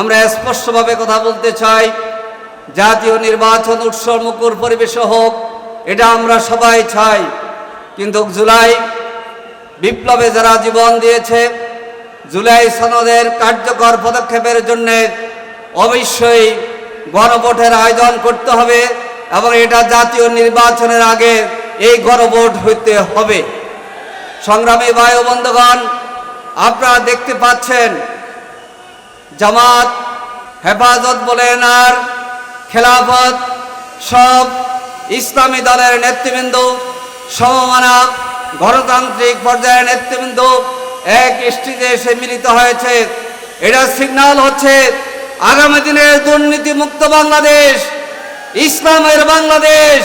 আমরা স্পষ্টভাবে কথা বলতে চাই, জাতীয় নির্বাচন উৎসব মুখর পরিবেশ হোক, এটা আমরা সবাই চাই। কিন্তু জুলাই বিপ্লবে যারা জীবন দিয়েছে, জুলাই সনদের কার্যকর পদক্ষেপের জন্য অবশ্যই গণভোটের আয়োজন করতে হবে এবং এটা জাতীয় নির্বাচনের আগে এই গণভোট হইতে হবে। সংগ্রামী বায়ু বন্ধুগণ, আপনারা দেখতে পাচ্ছেন জামাত, হেফাজত বলেন আর খেলাফত সব ইসলামী দলের নেতৃবৃন্দ, সমমানা গণতান্ত্রিক পর্যায়ের নেতৃবৃন্দ এক স্টেজে এসে মিলিত হয়েছে। এটা সিগন্যাল হচ্ছে আগামী দিনের দুর্নীতি মুক্ত বাংলাদেশ, ইসলামের বাংলাদেশ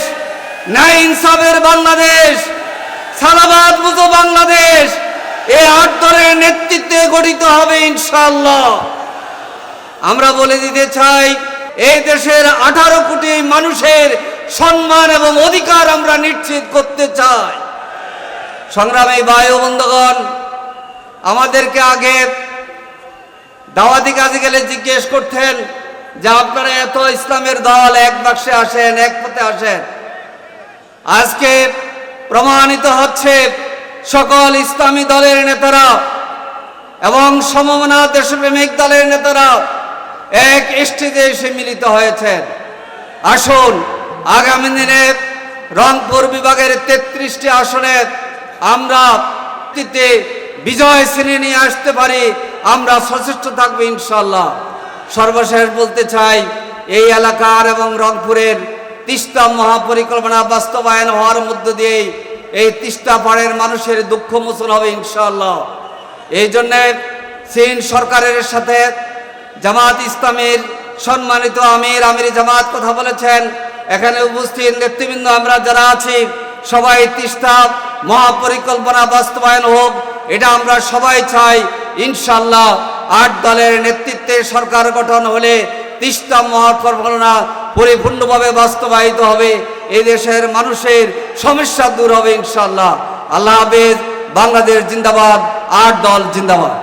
ন্যায় ইনসাফের বাংলাদেশ, সালাবাদ মুক্ত বাংলাদেশ, এ আট দলের নেতৃত্বে গঠিত হবে ইনশাআল্লাহ। আমরা বলে দিতে চাই, এই দেশের আঠারো কোটি মানুষের সম্মান এবং অধিকার আমরা নিশ্চিত করতে চাই। সংগ্রামে বায়ু বন্ধুগণ, আমাদেরকে আগে দাওয়াতি কাজে গেলে জিজ্ঞেস করতেন যে আপনারা এত ইসলামের দল এক বাক্সে আসেন, এক পথে আসেন। আজকে প্রমাণিত হচ্ছে সকল ইসলামী দলের নেতারা এবং সমমনা দেশপ্রেমিক দলের নেতারা এক স্টেজে এসে মিলিত হয়েছেন। আসুন, আগামী দিনে রংপুর বিভাগের তেত্রিশটি আসনে আমরা বিজয় শ্রেণি নিয়ে আসতে পারি, আমরা সচেষ্ট থাকব ইনশাল্লাহ সর্বশেষ বলতে চাই, এই এলাকার এবং রংপুরের তিস্তা মহাপরিকল্পনা বাস্তবায়ন হওয়ার মধ্য দিয়েই এই তিস্তা পাড়ের মানুষের দুঃখ মোচন হবে ইনশাল্লাহ এই জন্যে চীন সরকারের সাথে জামাত ইসলামের সম্মানিত আমির আমির জামাত কথা বলেছেন। এখানে উপস্থিত নেতৃবৃন্দ আমরা যারা আছি, সবাই তিস্তা মহাপরিকল্পনা বাস্তবায়ন হোক, এটা আমরা সবাই চাই। ইনশাল্লাহ আট দলের নেতৃত্বে সরকার গঠন হলে তিস্তা মহাপরিকল্পনা পরিপূর্ণভাবে বাস্তবায়িত হবে। এই দেশের মানুষের সমস্যা দূর হবে ইনশাল্লাহ আল্লাহ হাফেজ, বাংলাদেশ জিন্দাবাদ, আট দল জিন্দাবাদ।